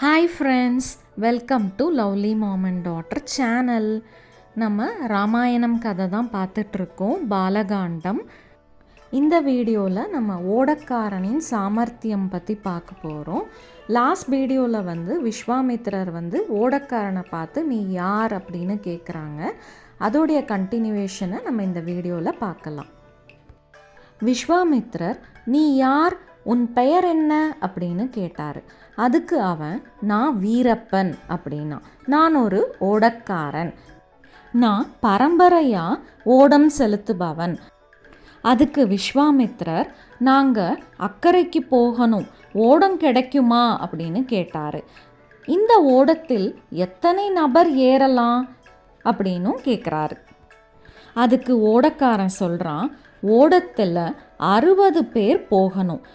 Hi friends welcome to lovely mom and daughter channel நம்ம ராமாயணம் கதை தான் பார்த்துட்ருக்கோம் பாலகாண்டம். இந்த வீடியோவில் நம்ம ஓடக்காரனின் சாமர்த்தியம் பற்றி பார்க்க போகிறோம் லாஸ்ட் வீடியோவில் வந்து விஸ்வாமித்திரர் வந்து ஓடக்காரனை பார்த்து நீ யார்? அப்படின்னு கேட்குறாங்க அதோடைய கண்டினியூவேஷனை நம்ம இந்த வீடியோவில் பார்க்கலாம். விஸ்வாமித்ரர் நீ யார்? உன் பெயர் என்ன அப்படின்னு கேட்டார். அதுக்கு அவன் நான் வீரப்பன் அப்படின்னா நான் ஒரு ஓடக்காரன். நான் பரம்பரையாக ஓடம் செலுத்துபவன். அதுக்கு விஸ்வாமித்ரர் நாங்கள் அக்கறைக்கு போகணும். ஓடம் கிடைக்குமா? அப்படின்னு கேட்டார். இந்த ஓடத்தில் எத்தனை நபர் ஏறலாம்? அப்படின்னும் கேட்குறாரு அதுக்கு ஓடக்காரன் சொல்கிறான் ஓடத்தில் அறுபது பேர் போகணும்.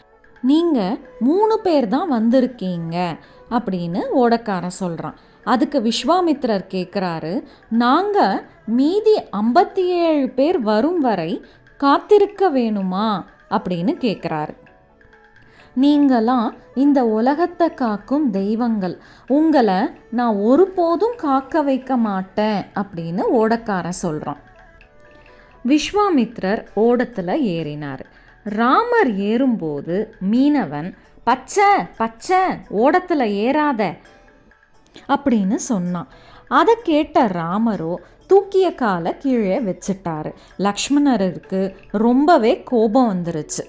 நீங்கள் மூணு பேர் தான் வந்திருக்கீங்க அப்படின்னு ஓடக்காரன் சொல்கிறான் அதுக்கு விஸ்வாமித்ரர் கேட்குறாரு நாங்கள் மீதி ஐம்பத்தி ஏழு பேர் வரும் வரை காத்திருக்க வேணுமா? அப்படின்னு கேட்குறாரு நீங்களாம் இந்த உலகத்தை காக்கும் தெய்வங்கள் உங்களை நான் ஒருபோதும் காக்க வைக்க மாட்டேன் அப்படின்னு ஓடக்காரன் சொல்கிறான் விஸ்வாமித்ரர் ஓடத்தில் ஏறினார். ராமர் ஏறும்போது மீனவன் பச்சை பச்சை ஓடத்தில் ஏறாத அப்படின்னு சொன்னான். அதை கேட்ட ராமரோ தூக்கிய காலை கீழே வச்சிட்டாரு. லக்ஷ்மணருக்கு ரொம்பவே கோபம் வந்துருச்சு.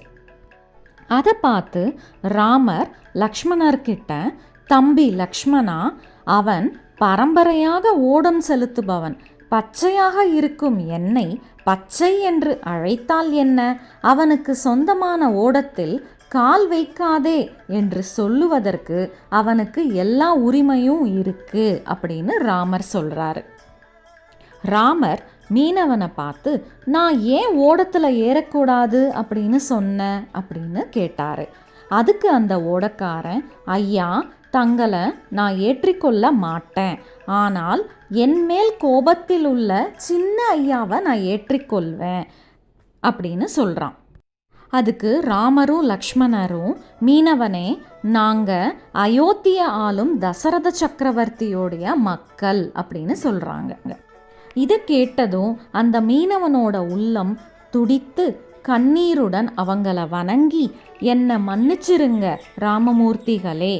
அதை பார்த்து ராமர் லக்ஷ்மணர்கிட்ட தம்பி லக்ஷ்மணா அவன் பரம்பரையாக ஓடம் செலுத்துபவன். பச்சையாக இருக்கும் என்னை பச்சை என்று அழைத்தால் என்ன? அவனுக்கு சொந்தமான ஓடத்தில் கால் வைக்காதே என்று சொல்லுவதற்கு அவனுக்கு எல்லா உரிமையும் இருக்கு அப்படின்னு ராமர் சொல்றாரு. ராமர் மீனவனை பார்த்து நான் ஏன் ஓடத்தில் ஏறக்கூடாது அப்படின்னு சொன்னேன் அப்படின்னு கேட்டார். அதுக்கு அந்த ஓடக்காரன் ஐயா தங்களை நான் ஏற்றிக்கொள்ள மாட்டேன். ஆனால் என்மேல் கோபத்தில் உள்ள சின்ன ஐயாவை நான் ஏற்றிக்கொள்வேன் அப்படின்னு சொல்கிறான் அதுக்கு ராமரும் லக்ஷ்மணரும் மீனவனே நாங்கள் அயோத்திய ஆளும் தசரத சக்கரவர்த்தியோடைய மக்கள் அப்படின்னு சொல்கிறாங்க இதை கேட்டதும் அந்த மீனவனோட உள்ளம் துடித்து கண்ணீருடன் அவங்கள வணங்கி என்னை மன்னிச்சிருங்க ராமமூர்த்திகளே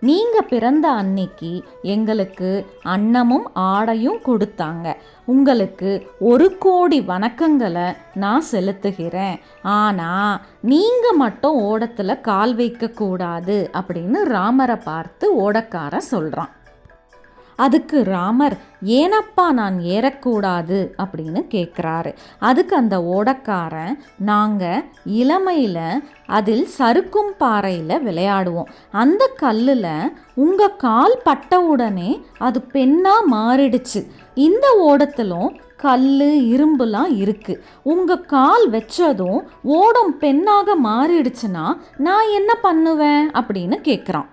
நீங்கள் பிறந்த அன்னைக்கு எங்களுக்கு அன்னமும் ஆடையும் கொடுத்தாங்க. உங்களுக்கு ஒரு கோடி வணக்கங்களை நான் செலுத்துகிறேன். ஆனால் நீங்கள் மட்டும் ஓடத்தில் கால் வைக்கக்கூடாது அப்படின்னு ராமரை பார்த்து ஓடக்காரன் சொல்கிறான் அதுக்கு ராமர் ஏனப்பா நான் ஏறக்கூடாது அப்படின்னு கேட்குறாரு அதுக்கு அந்த ஓடக்காரன் நாங்கள் இளமையில் அதில் சறுக்கும் பாறையில் விளையாடுவோம். அந்த கல்லில் உங்கள் கால் பட்ட உடனே அது பெண்ணாக மாறிடுச்சு. இந்த ஓடத்திலும் கல் இரும்புலாம் இருக்குது உங்கள் கால் வச்சதும் ஓடம் பெண்ணாக மாறிடுச்சுன்னா நான் என்ன பண்ணுவேன்? அப்படின்னு கேட்குறான்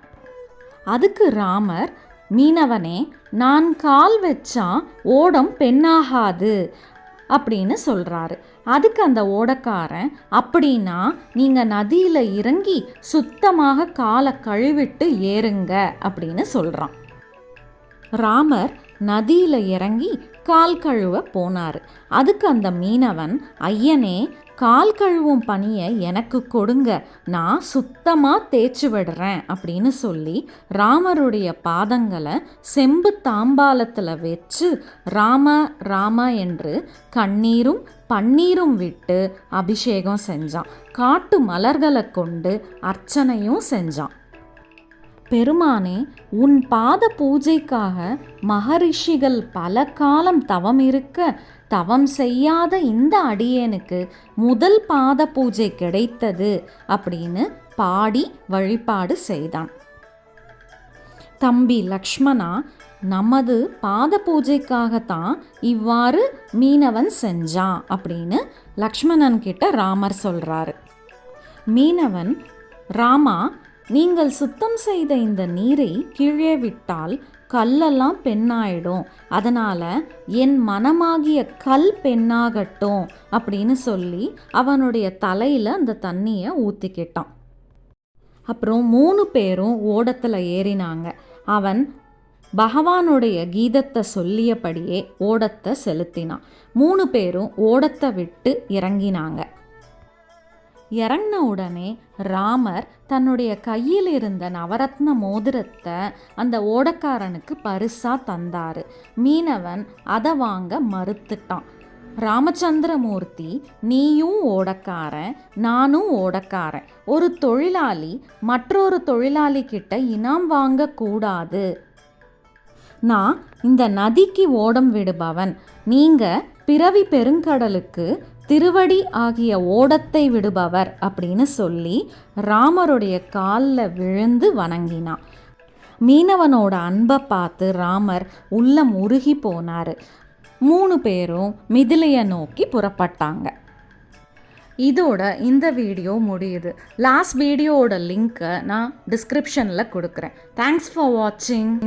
அதுக்கு ராமர் மீனவனே நான் கால் வச்சா ஓடம் பெண்ணாகாது அப்படின்னு சொல்கிறாரு அதுக்கு அந்த ஓடக்காரன் அப்படின்னா நீங்கள் நதியில் இறங்கி சுத்தமாக காலை கழுவிட்டு ஏறுங்க அப்படின்னு சொல்கிறான் ராமர் நதியில் இறங்கி கால் கழுவ போனார். அதுக்கு அந்த மீனவன் ஐயனே கால் கழுவும் பணியை எனக்கு கொடுங்க. நான் சுத்தமாக தேய்ச்சி விடுறேன் அப்படின்னு சொல்லி ராமருடைய பாதங்களை செம்பு தாம்பாலத்தில் வச்சு ராம ராம என்று கண்ணீரும் பன்னீரும் விட்டு அபிஷேகம் செஞ்சான். காட்டு மலர்களை கொண்டு அர்ச்சனையும் செஞ்சான். பெருமானே உன் பாத பூஜைக்காக மகரிஷிகள் பல காலம் தவம் இருக்க தவம் செய்யாத இந்த அடியேனுக்கு முதல் பாத பூஜை கிடைத்தது அப்படின்னு பாடி வழிபாடு செய்தான். தம்பி லக்ஷ்மணா நமது பாத பூஜைக்காகத்தான் இவ்வாறு மீனவன் செஞ்சான் அப்படின்னு லக்ஷ்மணன் கிட்ட ராமர் சொல்றாரு. மீனவன் ராமா நீங்கள் சுத்தம் செய்த இந்த நீரை கீழே விட்டால் கல்லெல்லாம் பெண்ணாயிடும். அதனால் என் மனமாகிய கல் பெண்ணாகட்டும் அப்படின்னு சொல்லி அவனுடைய தலையில் அந்த தண்ணியை ஊற்றிக்கிட்டான் அப்புறம் மூணு பேரும் ஓடத்தில் ஏறினாங்க. அவன் பகவானுடைய கீதத்தை சொல்லியபடியே ஓடத்தை செலுத்தினான். மூணு பேரும் ஓடத்தை விட்டு இறங்கினாங்க. இறங்கின உடனே ராமர் தன்னுடைய கையில் இருந்த நவரத்ன மோதிரத்தை அந்த ஓடக்காரனுக்கு பரிசாக தந்தார். மீனவன் அதை வாங்க மறுத்துட்டான். ராமச்சந்திரமூர்த்தி நீயும் ஓடக்காரன் நானும் ஓடக்காரன். ஒரு தொழிலாளி மற்றொரு தொழிலாளி கிட்ட இனாம் வாங்கக்கூடாது நான் இந்த நதிக்கு ஓடம் விடுபவன். நீங்க பிறவி பெருங்கடலுக்கு திருவடி ஆகிய ஓடத்தை விடுபவர் அப்படின்னு சொல்லி ராமருடைய காலில் விழுந்து வணங்கினான். மீனவனோட அன்பை பார்த்து ராமர் உள்ளம் உருகி போனார். மூணு பேரும் மிதிலையை நோக்கி புறப்பட்டாங்க. இதோட இந்த வீடியோ முடியுது. லாஸ்ட் வீடியோவோட லிங்க்கை நான் டிஸ்கிரிப்ஷனில் கொடுக்குறேன். தேங்க்ஸ் ஃபார் வாட்சிங்